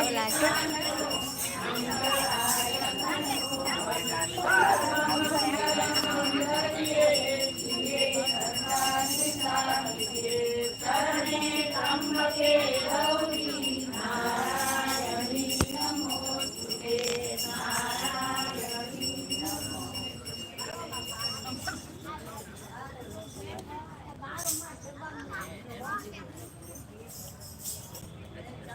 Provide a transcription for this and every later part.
આવલા છે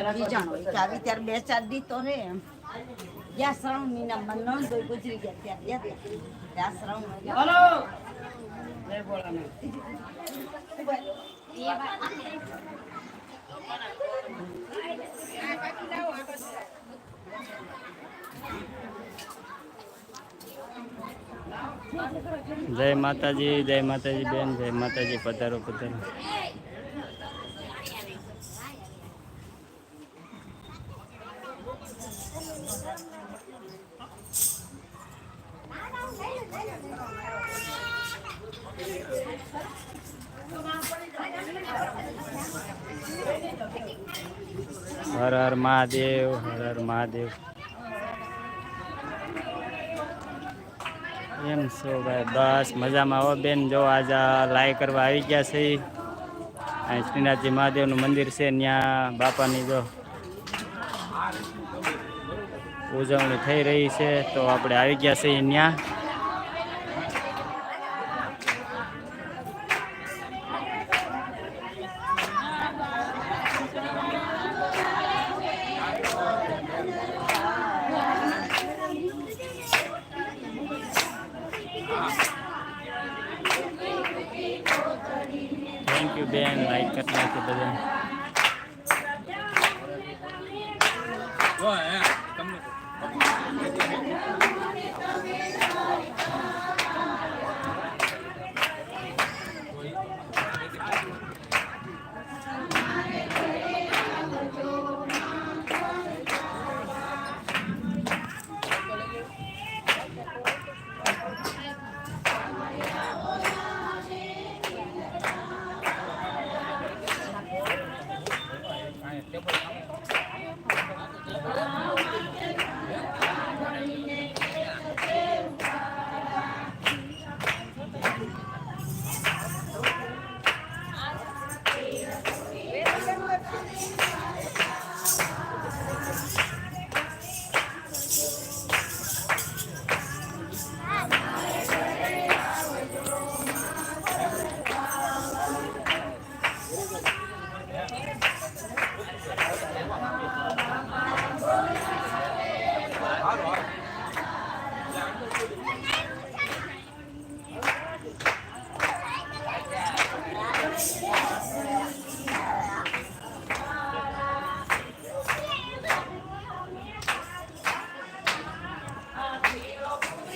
આવી ત્યારે બે ચાર દી તો રે એમ. જ્યાં શ્રાવણ મહિના માં નંદ હોય ગુજરી ગયા ત્યાં ગયા ત્યાં. શ્રાવણ જય માતાજી જય માતાજી બેન જય માતાજી પધારો પધારો. હર હર મહાદેવ, હર હર મહાદેવ. એમ છો ભાઈ? બસ મજામાં આવો બેન. જો આજે લાઈ કરવા આવી ગયા છે. શ્રીનાથજી મહાદેવનું મંદિર છે ત્યાં બાપાની જો. ઉજવણી થઈ રહી છે, તો આપણે આવી ગયા છે ત્યાં થેન્ક યુ બેન. લાઈક કરી બધા I'm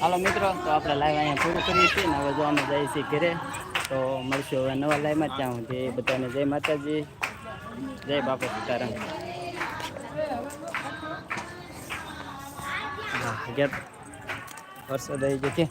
હાલો મિત્રો, તો આપણે લાઈવ અહીંયા પૂરું કરીએ છીએ ને હવે જો અમે જઈએ છીએ ઘરે, તો મળશું હવે નવા લાઈવમાં ત્યાં સુધી. બધાને જય માતાજી, જય બાપા સીતારામ. હા વરસાદ આવી ગયો કે